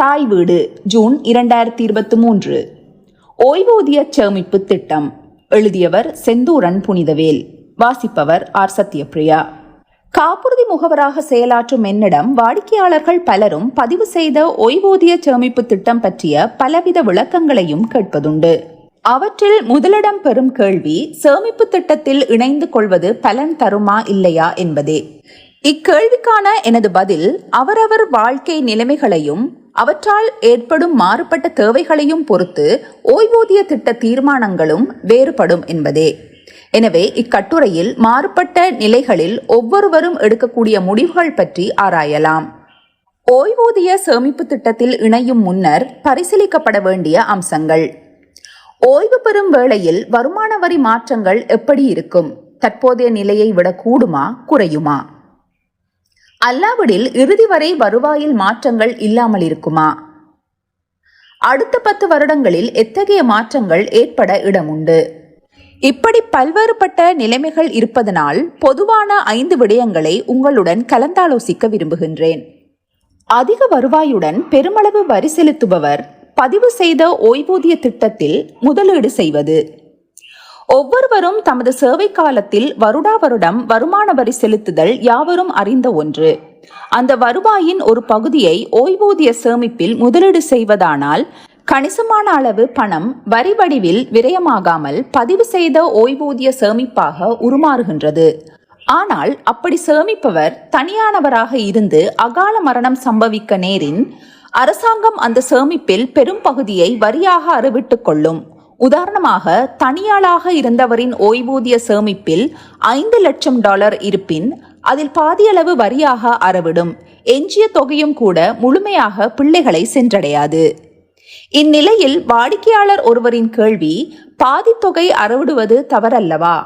தாய் வீடு ஜூன் இரண்டாயிரத்தி இருபத்தி மூன்று. ஓய்வூதிய சேமிப்பு திட்டம். எழுதியவர் செந்தூரன் புனிதவேல். வாசிப்பவர் ஆர் சத்யபிரியா காப்புறுதி முகவராக செயலாற்றும் என்னிடம் வாடிக்கையாளர்கள் பலரும் பதிவு செய்த ஓய்வூதிய சேமிப்பு திட்டம் பற்றிய பலவித விளக்கங்களையும் கேட்பதுண்டு. அவற்றில் முதலிடம் பெறும் கேள்வி சேமிப்பு திட்டத்தில் இணைந்து கொள்வது பலன் தருமா இல்லையா என்பதே. இக்கேள்விக்கான எனது பதில் அவரவர் வாழ்க்கை நிலைமைகளையும் அவற்றால் ஏற்படும் மாறுபட்ட தேவைகளையும் பொறுத்து ஓய்வூதிய திட்ட தீர்மானங்களும் வேறுபடும் என்பதே. எனவே இக்கட்டுரையில் மாறுபட்ட நிலைகளில் ஒவ்வொருவரும் எடுக்கக்கூடிய முடிவுகள் பற்றி ஆராயலாம். ஓய்வூதிய சேமிப்பு திட்டத்தில் இணையும் முன்னர் பரிசீலிக்கப்பட வேண்டிய அம்சங்கள். ஓய்வு பெறும் வேளையில் வருமான வரி மாற்றங்கள் எப்படி இருக்கும்? தற்போதைய நிலையை விட கூடுமா? குறையுமா? அல்லாவிடில் இறுதி வரை வருவாயில் மாற்றங்கள் இல்லாமல் இருக்குமா? அடுத்த பத்து வருடங்களில் எத்தகைய மாற்றங்கள் ஏற்பட இடமுண்டு? இப்படி பல்வேறுபட்ட நிலைமைகள் இருப்பதனால் பொதுவான ஐந்து விடயங்களை உங்களுடன் கலந்தாலோசிக்க விரும்புகின்றேன். அதிக வருவாயுடன் பெருமளவு வரி செலுத்துபவர் பதிவு செய்த ஓய்வூதிய திட்டத்தில் முதலீடு செய்வது. ஒவ்வொருவரும் தமது சேவை காலத்தில் வருடா வருடம் வருமான வரி செலுத்துதல் யாவரும் அறிந்த ஒன்று. அந்த வருவாயின் ஒரு பகுதியை ஓய்வூதிய சேமிப்பில் முதலீடு செய்வதானால் கணிசமான அளவு பணம் வரி வடிவில் விரயமாகாமல் பதிவு செய்த ஓய்வூதிய சேமிப்பாக உருமாறுகின்றது. ஆனால் அப்படி சேமிப்பவர் தனியானவராக இருந்து அகால மரணம் சம்பவிக்க நேரின் அரசாங்கம் அந்த சேமிப்பில் பெரும் பகுதியை வரியாக அறிவிட்டுக் கொள்ளும். உதாரணமாக தனியாளாக இருந்தவரின் ஓய்வூதிய சேமிப்பில் ஐந்து லட்சம் டாலர் இருப்பின் அதில் பாதியளவு வரியாக அறவிடும். எஞ்சிய தொகையும் கூட முழுமையாக பிள்ளைகளை சென்றடையாது. இந்நிலையில் வாடிக்கையாளர் ஒருவரின் கேள்வி பாதி தொகை அறவிடுவது தவறல்லவா?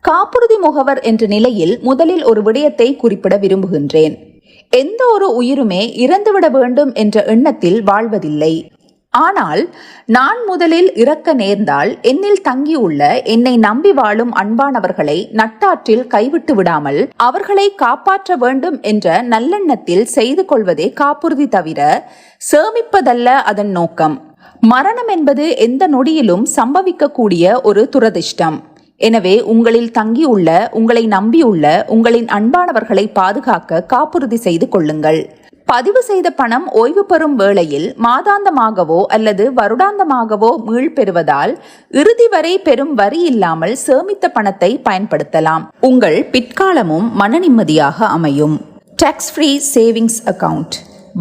காப்புறுதி முகவர் என்ற நிலையில் முதலில் ஒரு விடயத்தை குறிப்பிட விரும்புகின்றேன். எந்த ஒரு உயிருமே இறந்துவிட வேண்டும் என்ற எண்ணத்தில் வாழ்வதில்லை. ஆனால் நான் முதலில் இறக்க நேர்ந்தால் என்னில் தங்கியுள்ள என்னை நம்பி வாழும் அன்பானவர்களை நட்டாற்றில் கைவிட்டு விடாமல் அவர்களை காப்பாற்ற வேண்டும் என்ற நல்லெண்ணத்தில் செய்து கொள்வதே காப்புறுதி தவிர சேமிப்பதல்ல அதன் நோக்கம். மரணம் என்பது எந்த நொடியிலும் சம்பவிக்கக்கூடிய ஒரு துரதிர்ஷ்டம். எனவே உங்களில் தங்கியுள்ள உங்களை நம்பியுள்ள உங்களின் அன்பானவர்களை பாதுகாக்க காப்புறுதி செய்து கொள்ளுங்கள். பதிவு செய்த பணம் ஓய்வு பெறும் வேளையில் மாதாந்தமாகவோ அல்லது வருடாந்தமாகவோ மீள் பெறுவதால் இறுதி வரை பெரும் வரி இல்லாமல் சேமித்த பணத்தை பயன்படுத்தலாம். உங்கள் பிற்காலமும் மன நிம்மதியாக அமையும். டாக்ஸ் ஃப்ரீ சேவிங்ஸ் அக்கவுண்ட்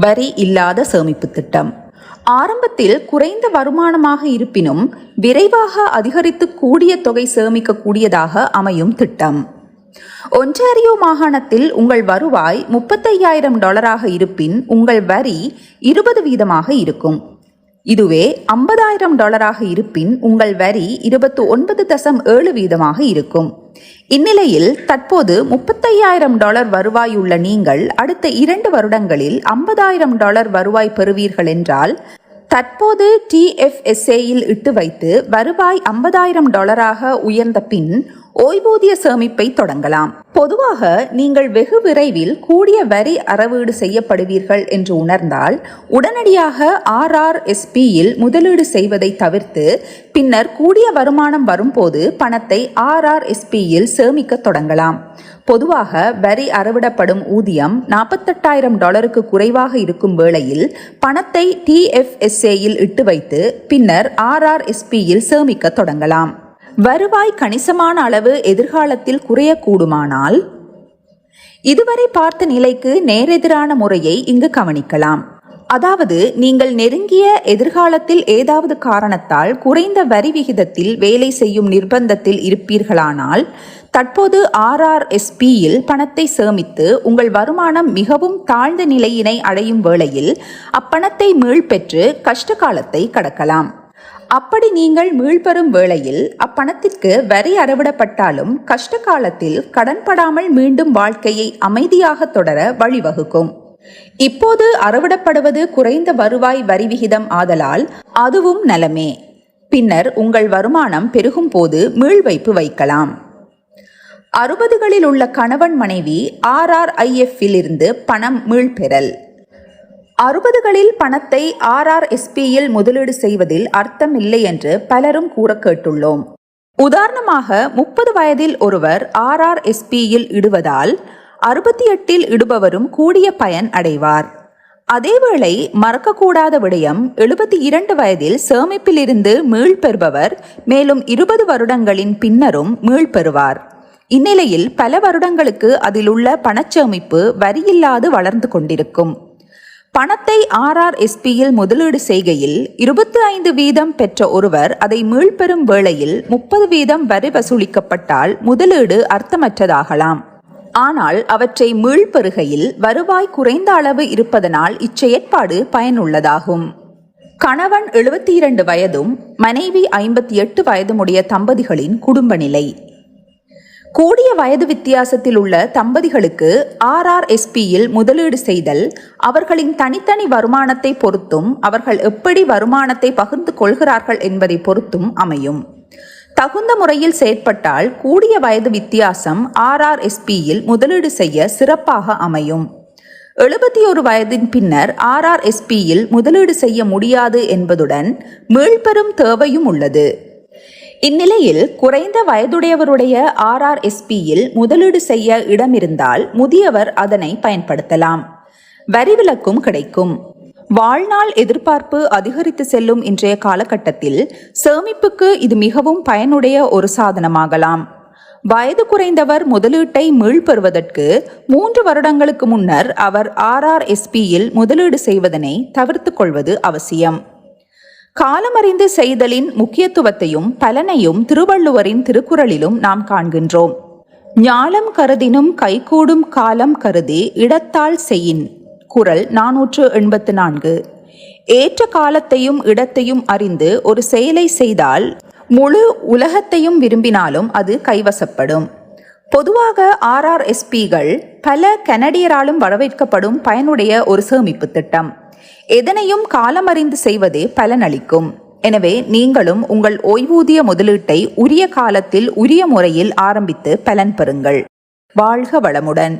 வரி இல்லாத சேமிப்பு திட்டம். ஆரம்பத்தில் குறைந்த வருமானமாக இருப்பினும் விரைவாக அதிகரித்து கூடிய தொகை சேமிக்கக்கூடியதாக அமையும் திட்டம். ஒன்டாரியோ மாகாணத்தில் உங்கள் வருவாய் முப்பத்தையாயிரம் டாலராக இருப்பின் உங்கள் வரி இருபது வீதமாக இருக்கும். இதுவே ஐம்பதாயிரம் டாலராக இருப்பின் உங்கள் வரி இருபத்து ஒன்பது தசம் ஏழு வீதமாக இருக்கும். இந்நிலையில் தற்போது முப்பத்தையாயிரம் டாலர் வருவாய் உள்ள நீங்கள் அடுத்த இரண்டு வருடங்களில் ஐம்பதாயிரம் டாலர் வருவாய் பெறுவீர்கள் என்றால் தற்போது டிஎஃப்எஸ்ஏயில் இட்டு வைத்து வருவாய் ஐம்பதாயிரம் டாலராக உயர்ந்த பின் ஓய்வூதிய சேமிப்பை தொடங்கலாம். பொதுவாக நீங்கள் வெகு விரைவில் கூடிய வரி அறவீடு செய்யப்படுவீர்கள் என்று உணர்ந்தால் உடனடியாக ஆர்ஆர்எஸ்பியில் முதலீடு செய்வதை தவிர்த்து பின்னர் கூடிய வருமானம் வரும்போது பணத்தை ஆர்ஆர்எஸ்பியில் சேமிக்க தொடங்கலாம். பொதுவாக வரி அறவிடப்படும் ஊதியம் நாற்பத்தெட்டாயிரம் டாலருக்கு குறைவாக இருக்கும் வேளையில் பணத்தை டிஎஃப்எஸ்ஏயில் இட்டு வைத்து பின்னர் ஆர்ஆர்எஸ்பியில் சேமிக்க தொடங்கலாம். வருவாய் கணிசமான அளவு எதிர்காலத்தில் குறையக்கூடுமானால் இதுவரை பார்த்த நிலைக்கு நேரெதிரான முறையை இங்கு கவனிக்கலாம். அதாவது நீங்கள் நெருங்கிய எதிர்காலத்தில் ஏதாவது காரணத்தால் குறைந்த வரி விகிதத்தில் வேலை செய்யும் நிர்பந்தத்தில் இருப்பீர்களானால் தற்போது ஆர்ஆர்எஸ்பியில் பணத்தை சேமித்து உங்கள் வருமானம் மிகவும் தாழ்ந்த நிலையினை அடையும் வேளையில் அப்பணத்தை மீள்பெற்று கஷ்ட காலத்தை கடக்கலாம். அப்படி நீங்கள் மீள்பெறும் வேளையில் அப்பணத்திற்கு வரி அறவிடப்பட்டாலும் கஷ்ட காலத்தில் கடன்படாமல் மீண்டும் வாழ்க்கையை அமைதியாக தொடர வழிவகுக்கும். இப்போது அறவிடப்படுவது குறைந்த வருவாய் வரி விகிதம் ஆதலால் அதுவும் நலமே. பின்னர் உங்கள் வருமானம் பெருகும் போது மீள்வைப்பு வைக்கலாம். அறுபதுகளில் உள்ள கணவன் மனைவி ஆர்ஆர்ஐஎஃப்பில் இருந்து பணம் மீள்பெறல். அறுபதுகளில் பணத்தை ஆர்ஆர்எஸ்பியில் முதலீடு செய்வதில் அர்த்தமில்லை என்று பலரும் கூற கேட்டுள்ளோம். உதாரணமாக முப்பது வயதில் ஒருவர் ஆர்ஆர்எஸ்பியில் இடுவதால் அறுபத்தி எட்டில் இடுபவரும் கூடிய பயன் அடைவார். அதேவேளை மறக்கக்கூடாத விடயம் எழுபத்தி இரண்டு வயதில் சேமிப்பிலிருந்து மீள்பெறுபவர் மேலும் இருபது வருடங்களின் பின்னரும் மீள்பெறுவார் இந்நிலையில் பல வருடங்களுக்கு அதில் உள்ள பணச்சேமிப்பு வரியில்லாது வளர்ந்து கொண்டிருக்கும். பணத்தை ஆர்ஆர்எஸ்பியில் முதலீடு செய்கையில் இருபத்தி ஐந்து வீதம் பெற்ற ஒருவர் அதை மீள்பெறும் வேளையில் முப்பது வீதம் வரி வசூலிக்கப்பட்டால் முதலீடு அர்த்தமற்றதாகலாம். ஆனால் அவற்றை மீள்பெறுகையில் வருவாய் குறைந்த அளவு இருப்பதனால் இச்செயற்பாடு பயனுள்ளதாகும். கணவன் எழுபத்தி இரண்டு வயதும் மனைவி ஐம்பத்தி எட்டு வயதுமுடைய தம்பதிகளின் குடும்ப நிலை கூடிய வயது வித்தியாசத்தில் உள்ள தம்பதிகளுக்கு ஆர்ஆர்எஸ்பியில் முதலீடு செய்தல் அவர்களின் தனித்தனி வருமானத்தை பொறுத்தும் அவர்கள் எப்படி வருமானத்தை பகிர்ந்து கொள்கிறார்கள் என்பதை பொறுத்தும் அமையும். தகுந்த முறையில் செயற்பட்டால் கூடிய வயது வித்தியாசம் ஆர்ஆர்எஸ்பியில் முதலீடு செய்ய சிறப்பாக அமையும். எழுபத்தி ஒரு வயதின் பின்னர் ஆர்ஆர்எஸ்பியில் முதலீடு செய்ய முடியாது என்பதுடன் மீள்பெறும் தேவையும் உள்ளது. இந்நிலையில் குறைந்த வயதுடையவருடைய ஆர்ஆர்எஸ்பியில் முதலீடு செய்ய இடமிருந்தால் முதியவர் அதனை பயன்படுத்தலாம். வரி விலக்கும் கிடைக்கும். வாழ்நாள் எதிர்பார்ப்பு அதிகரித்து செல்லும் இன்றைய காலகட்டத்தில் சேமிப்புக்கு இது மிகவும் பயனுடைய ஒரு சாதனமாகலாம். வயது குறைந்தவர் முதலீட்டை மீள்பெறுவதற்கு மூன்று வருடங்களுக்கு முன்னர் அவர் ஆர்ஆர்எஸ்பியில் முதலீடு செய்வதனை தவிர்த்து கொள்வது அவசியம். காலமறிந்து செய்தலின் முக்கியத்துவத்தையும் பலனையும் திருவள்ளுவரின் திருக்குறளிலும் நாம் காண்கின்றோம். ஞாலம் கருதினும் கைகூடும் காலம் கருதி இடத்தால் செய்யின் குரல் நாநூற்று எண்பத்து நான்கு. ஏற்ற காலத்தையும் இடத்தையும் அறிந்து ஒரு செயலை செய்தால் முழு உலகத்தையும் விரும்பினாலும் அது கைவசப்படும். பொதுவாக ஆர்ஆர்எஸ்பிகள் பல கனடியராலும் வரவேற்கப்படும் பயனுடைய ஒரு சேமிப்பு திட்டம். எதனையும் காலமறிந்து செய்வதே பலனளிக்கும். எனவே நீங்களும் உங்கள் ஓய்வூதிய முதலீட்டை உரிய காலத்தில் உரிய முறையில் ஆரம்பித்து பலன் பெறுங்கள். வாழ்க வளமுடன்.